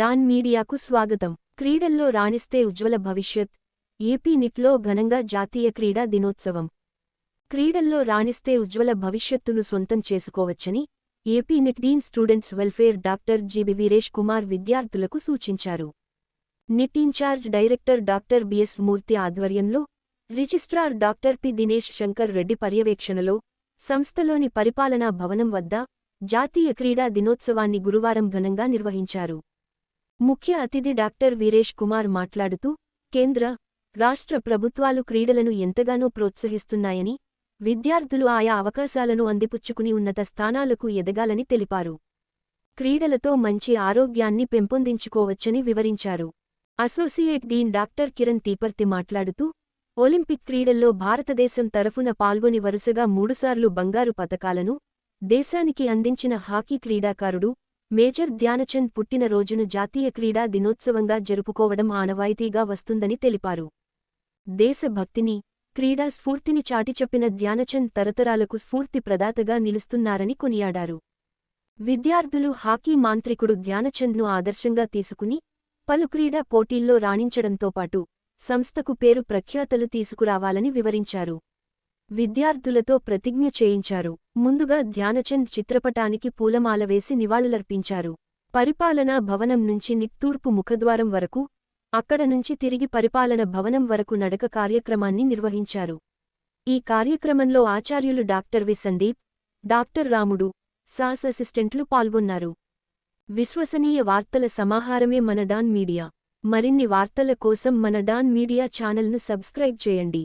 Don మీడియాకు స్వాగతం. క్రీడల్లో రాణిస్తే ఉజ్వల భవిష్యత్. ఏపీ నిట్లో ఘనంగా జాతీయ క్రీడా దినోత్సవం. క్రీడల్లో రాణిస్తే ఉజ్వల భవిష్యత్తును సొంతం చేసుకోవచ్చని AP NIT dean students welfare doctor GB Veeresh Kumar విద్యార్థులకు సూచించారు. NIT in charge director doctor BS Murthy ఆధ్వర్యంలో registrar doctor P Dinesh Shankar Reddy పర్యవేక్షణలో సంస్థలోని పరిపాలనా భవనం వద్ద జాతీయ క్రీడా దినోత్సవాన్ని గురువారం ఘనంగా నిర్వహించారు. ముఖ్య అతిథి డాక్టర్ వీరేష్ కుమార్ మాట్లాడుతూ కేంద్ర రాష్ట్ర ప్రభుత్వాలు క్రీడలను ఎంతగానో ప్రోత్సహిస్తున్నాయని విద్యార్థులు ఆయా అవకాశాలను అందిపుచ్చుకుని ఉన్నత స్థానాలకు ఎదగాలని తెలిపారు. క్రీడలతో మంచి ఆరోగ్యాన్ని పెంపొందించుకోవచ్చని వివరించారు. Associate dean doctor Kiran Teeparthi మాట్లాడుతూ ఒలింపిక్ క్రీడల్లో భారతదేశం తరఫున పాల్గొని వరుసగా మూడుసార్లు బంగారు పతకాలను దేశానికి అందించిన హాకీ క్రీడాకారుడు మేజర్ ధ్యానచంద్ పుట్టినరోజును జాతీయ క్రీడా దినోత్సవంగా జరుపుకోవడం ఆనవాయితీగా వస్తుందని తెలిపారు. దేశభక్తిని క్రీడా స్ఫూర్తిని చాటిచెప్పిన ధ్యానచంద్ తరతరాలకు స్ఫూర్తి ప్రదాతగా నిలుస్తున్నారని కొనియాడారు. విద్యార్థులు హాకీ మాంత్రికుడు ధ్యానచంద్ను ఆదర్శంగా తీసుకుని పలు క్రీడా పోటీల్లో రాణించడంతో పాటు సంస్థకు పేరు ప్రఖ్యాతలు తీసుకురావాలని వివరించారు. విద్యార్థులతో ప్రతిజ్ఞ చేయించారు. ముందుగా ధ్యానచంద్ చిత్రపటానికి పూలమాల వేసి నివాళులర్పించారు. పరిపాలనా భవనం నుంచి నిట్టూర్పు ముఖద్వారం వరకు అక్కడ నుంచి తిరిగి పరిపాలన భవనం వరకు నడక కార్యక్రమాన్ని నిర్వహించారు. ఈ కార్యక్రమంలో ఆచార్యులు doctor V. Sandeep doctor Ramudu sauce అసిస్టెంట్లు పాల్గొన్నారు. విశ్వసనీయ వార్తల సమాహారమే మన డాన్ మీడియా. మరిన్ని వార్తల కోసం మన డాన్ మీడియా ఛానల్ను సబ్స్క్రైబ్ చేయండి.